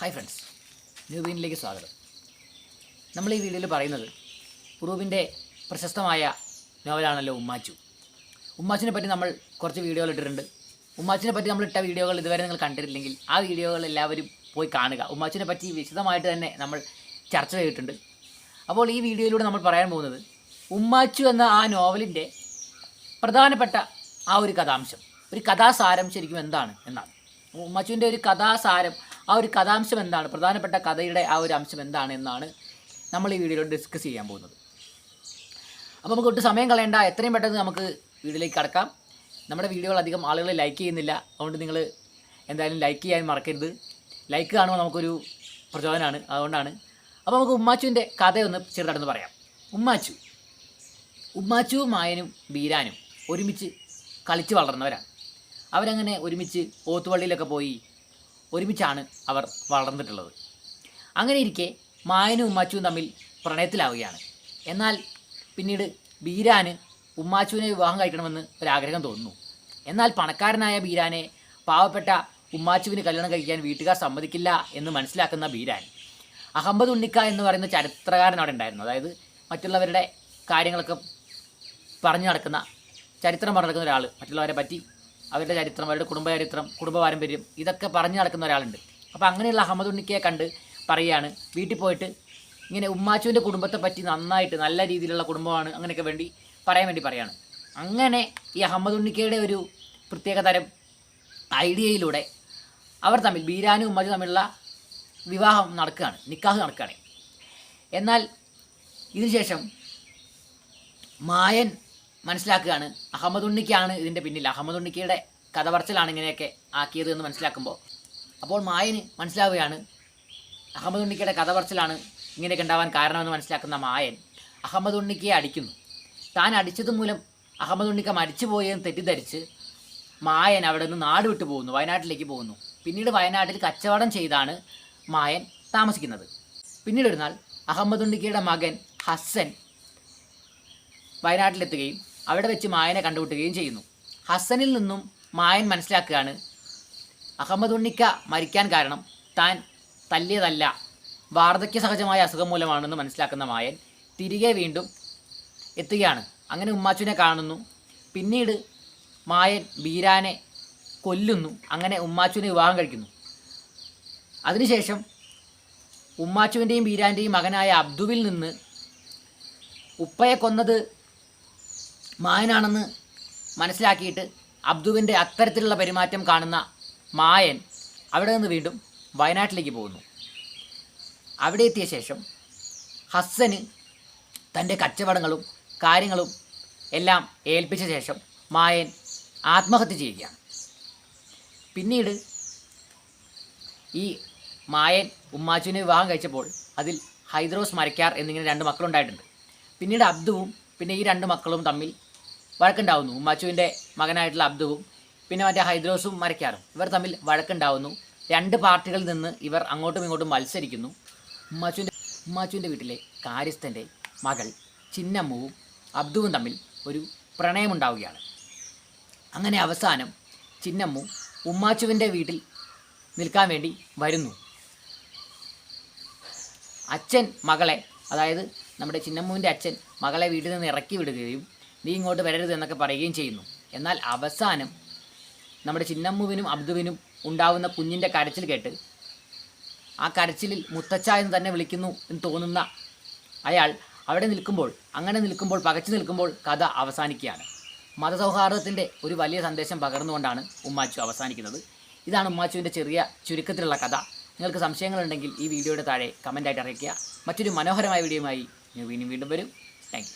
Hi friends new വീനിലേക്ക് സ്വാഗതം. നമ്മൾ ഈ വീഡിയോയിൽ പറയുന്നത് ഉറൂബിന്റെ പ്രശസ്തമായ നോവലാണല്ലോ ഉമ്മാച്ചു. ഉമ്മാച്ചിനെ പറ്റി നമ്മൾ കുറച്ച് വീഡിയോകൾ ഇട്ടിട്ടുണ്ട്. ഉമ്മാച്ചിനെ പറ്റി നമ്മൾ ഇട്ട വീഡിയോകൾ ഇതുവരെ നിങ്ങൾ കണ്ടിട്ടില്ലെങ്കിൽ ആ വീഡിയോകൾ എല്ലാവരും പോയി കാണുക. ഉമ്മാച്ചിനെ പറ്റി വിശദമായിട്ട് തന്നെ നമ്മൾ ചർച്ച ചെയ്തിട്ടുണ്ട്. അപ്പോൾ ഈ വീഡിയോയിലൂടെ നമ്മൾ പറയാൻ പോകുന്നത് ഉമ്മാച്ചു എന്ന ആ നോവലിന്റെ പ്രധാനപ്പെട്ട ആ ഒരു കഥാംശം. ഒരു കഥാസാരം ശരിക്കും എന്താണ് എന്നാണ്. ഉമ്മാച്ചുവിന്റെ ഒരു കഥാസാരം ആ ഒരു കഥാംശം എന്താണ്? പ്രധാനപ്പെട്ട കഥയുടെ ആ ഒരു അംശം എന്താണ് എന്നാണ് നമ്മൾ ഈ വീഡിയോയിൽ ഡിസ്കസ് ചെയ്യാൻ പോകുന്നത്. അപ്പോൾ നമുക്ക് ഒട്ടും സമയം കളയേണ്ട. എത്രയും പെട്ടെന്ന് നമുക്ക് വീഡിയോയിലേക്ക് കടക്കാം. നമ്മുടെ വീഡിയോകൾ അധികം ആളുകൾ ലൈക്ക് ചെയ്യുന്നില്ല. അതുകൊണ്ട് നിങ്ങൾ എന്തായാലും ലൈക്ക് ചെയ്യാൻ മറക്കരുത്. ലൈക്ക് കാണുമ്പോൾ നമുക്കൊരു പ്രചോദനമാണ് അതുകൊണ്ടാണ്. അപ്പോൾ നമുക്ക് ഉമ്മാച്ചുവിന്റെ കഥയൊന്ന് ചെറുതായിട്ടൊന്ന് പറയാം. ഉമ്മാച്ചു ഉമ്മാച്ചുവും മായനും ബീരാനും ഒരുമിച്ച് കളിച്ച് വളർന്നവരാണ്. അവരങ്ങനെ ഒരുമിച്ച് ഓത്തുവള്ളിയിലൊക്കെ പോയി ഒരുമിച്ചാണ് അവർ വളർന്നിട്ടുള്ളത്. അങ്ങനെ ഇരിക്കെ മായനും ഉമ്മാച്ചുവും തമ്മിൽ പ്രണയത്തിലാവുകയാണ്. എന്നാൽ പിന്നീട് ബീരാന് ഉമ്മാച്ചുവിനെ വിവാഹം കഴിക്കണമെന്ന് ഒരാഗ്രഹം തോന്നുന്നു. എന്നാൽ പണക്കാരനായ ബീരാനെ പാവപ്പെട്ട ഉമ്മാച്ചുവിന് കല്യാണം കഴിക്കാൻ വീട്ടുകാർ സമ്മതിക്കില്ല എന്ന് മനസ്സിലാക്കുന്ന ബീരാൻ അഹമ്മദ് ഉണ്ണിക്ക എന്ന് പറയുന്ന ചരിത്രകാരൻ അവിടെ ഉണ്ടായിരുന്നു. അതായത് മറ്റുള്ളവരുടെ കാര്യങ്ങളൊക്കെ പറഞ്ഞു നടക്കുന്ന ചരിത്രം പറഞ്ഞു നടക്കുന്ന ഒരാൾ മറ്റുള്ളവരെ പറ്റി അവരുടെ ചരിത്രം അവരുടെ കുടുംബ ചരിത്രം കുടുംബ പാരമ്പര്യം ഇതൊക്കെ പറഞ്ഞു നടക്കുന്ന ഒരാളുണ്ട്. അപ്പോൾ അങ്ങനെയുള്ള അഹമ്മദ് ഉണ്ണിക്കയെ കണ്ട് പറയുകയാണ് വീട്ടിൽ പോയിട്ട് ഇങ്ങനെ ഉമ്മാച്ചുവിന്റെ കുടുംബത്തെ പറ്റി നന്നായിട്ട് നല്ല രീതിയിലുള്ള കുടുംബമാണ് അങ്ങനെയൊക്കെ വേണ്ടി പറയാൻ വേണ്ടി പറയാണ്. അങ്ങനെ ഈ അഹമ്മദ് ഉണ്ണിക്കയുടെ ഒരു പ്രത്യേക തരം ഐഡിയയിലൂടെ അവർ തമ്മിൽ ബീരാനും ഉമ്മാച്ചും തമ്മിലുള്ള വിവാഹം നടക്കുകയാണ് നിക്കാഹ് നടക്കുകയാണ്. എന്നാൽ ഇതിനുശേഷം മായൻ മനസ്സിലാക്കുകയാണ്. അഹമ്മദുണ്ണിക്കാണ് ഇതിന്റെ പിന്നിൽ. അഹമ്മദ് ഉണ്ണിക്കയുടെ കഥ പറച്ചിലാണ് ഇങ്ങനെയൊക്കെ ആക്കിയത് എന്ന് മനസ്സിലാക്കുമ്പോൾ. അപ്പോൾ മായന് മനസ്സിലാവുകയാണ് അഹമ്മദ് ഉണ്ണിക്കയുടെ കഥ പറച്ചിലാണ് ഇങ്ങനെയൊക്കെ ഉണ്ടാവാൻ കാരണമെന്ന് മനസ്സിലാക്കുന്ന മായൻ അഹമ്മദ് ഉണ്ണിക്കയെ അടിക്കുന്നു. താൻ അടിച്ചത് മൂലം അഹമ്മദ് ഉണ്ണിക്ക മരിച്ചുപോയെന്ന് തെറ്റിദ്ധരിച്ച് മായൻ അവിടെ നിന്ന് നാട് വിട്ടു പോകുന്നു വയനാട്ടിലേക്ക് പോകുന്നു. പിന്നീട് വയനാട്ടിൽ കച്ചവടം ചെയ്താണ് മായൻ താമസിക്കുന്നത്. പിന്നീട് ഒരു നാൾ അഹമ്മദ് ഉണ്ണിക്കയുടെ മകൻ ഹസ്സൻ വയനാട്ടിലെത്തുകയും അവിടെ വെച്ച് മായനെ കണ്ടുമുട്ടുകയും ചെയ്യുന്നു. ഹസനിൽ നിന്നും മായൻ മനസ്സിലാക്കുകയാണ് അഹമ്മദ് ഉണ്ണിക്ക മരിക്കാൻ കാരണം താൻ തല്ലിയതല്ല. വാർദ്ധക്യ സഹജമായ അസുഖം മൂലമാണെന്ന് മനസ്സിലാക്കുന്ന മായൻ തിരികെ വീണ്ടും എത്തുകയാണ്. അങ്ങനെ ഉമ്മാച്ചുവിനെ കാണുന്നു. പിന്നീട് മായൻ ബീരാനെ കൊല്ലുന്നു. അങ്ങനെ ഉമ്മാച്ചുവിനെ വിവാഹം കഴിക്കുന്നു. അതിനുശേഷം ഉമ്മാച്ചുവിന്റെയും ബീരാന്റെയും മകനായ അബ്ദുവിൽ നിന്ന് ഉപ്പയെ കൊന്നത് മായനാണെന്ന് മനസ്സിലാക്കിയിട്ട് അബ്ദുവിന്റെ അത്തരത്തിലുള്ള പെരുമാറ്റം കാണുന്ന മായൻ അവിടെ നിന്ന് വീണ്ടും വയനാട്ടിലേക്ക് പോകുന്നു. അവിടെ എത്തിയ ശേഷം ഹസ്സന് തന്റെ കച്ചവടങ്ങളും കാര്യങ്ങളും എല്ലാം ഏൽപ്പിച്ച ശേഷം മായൻ ആത്മഹത്യ ചെയ്യുകയാണ്. പിന്നീട് ഈ മായൻ ഉമ്മാച്ചുവിനെ വിവാഹം കഴിച്ചപ്പോൾ അതിൽ ഹൈദ്രോസ് മരക്കാർ എന്നിങ്ങനെ രണ്ട് മക്കളുണ്ടായിട്ടുണ്ട്. പിന്നീട് അബ്ദുവും പിന്നെ ഈ രണ്ട് മക്കളും തമ്മിൽ വഴക്കുണ്ടാവുന്നു. ഉമ്മാച്ചുവിന്റെ മകനായിട്ടുള്ള അബ്ദുവും പിന്നെ മറ്റേ ഹൈദ്രോസും മരക്കാറും ഇവർ തമ്മിൽ വഴക്കുണ്ടാവുന്നു. രണ്ട് പാർട്ടികളിൽ നിന്ന് ഇവർ അങ്ങോട്ടും ഇങ്ങോട്ടും മത്സരിക്കുന്നു. ഉമ്മാച്ചുവിന്റെ ഉമ്മാച്ചുവിന്റെ വീട്ടിലെ കാര്യസ്ഥന്റെ മകൾ ചിന്നമ്മുവും അബ്ദുവും തമ്മിൽ ഒരു പ്രണയമുണ്ടാവുകയാണ്. അങ്ങനെ അവസാനം ചിന്നമ്മു ഉമ്മാച്ചുവിന്റെ വീട്ടിൽ നിൽക്കാൻ വേണ്ടി വരുന്നു. അച്ഛൻ മകളെ അതായത് നമ്മുടെ ചിന്നമ്മുവിന്റെ അച്ഛൻ മകളെ വീട്ടിൽ നിന്ന് ഇറക്കി വിടുകയും നീ ഇങ്ങോട്ട് വരരുത് എന്നൊക്കെ പറയുകയും ചെയ്യുന്നു. എന്നാൽ അവസാനം നമ്മുടെ ചിന്നമ്മുവിനും അബ്ദുവിനും ഉണ്ടാവുന്ന കുഞ്ഞിന്റെ കരച്ചിൽ കേട്ട് ആ കരച്ചിലിൽ മുത്തച്ഛ എന്ന് തന്നെ വിളിക്കുന്നു എന്ന് തോന്നുന്ന അയാൾ അവിടെ നിൽക്കുമ്പോൾ അങ്ങനെ നിൽക്കുമ്പോൾ പകച്ചു നിൽക്കുമ്പോൾ കഥ അവസാനിക്കുകയാണ്. മതസൗഹാർദ്ദത്തിന്റെ ഒരു വലിയ സന്ദേശം പകർന്നുകൊണ്ടാണ് ഉമ്മാച്ചു അവസാനിക്കുന്നത്. ഇതാണ് ഉമ്മാച്ചുവിന്റെ ചെറിയ ചുരുക്കത്തിലുള്ള കഥ. നിങ്ങൾക്ക് സംശയങ്ങളുണ്ടെങ്കിൽ ഈ വീഡിയോയുടെ താഴെ കമന്റായിട്ട് അറിയിക്കുക. മറ്റൊരു മനോഹരമായ വീഡിയോയുമായി ഞാൻ വീണ്ടും വീണ്ടും വരും. താങ്ക്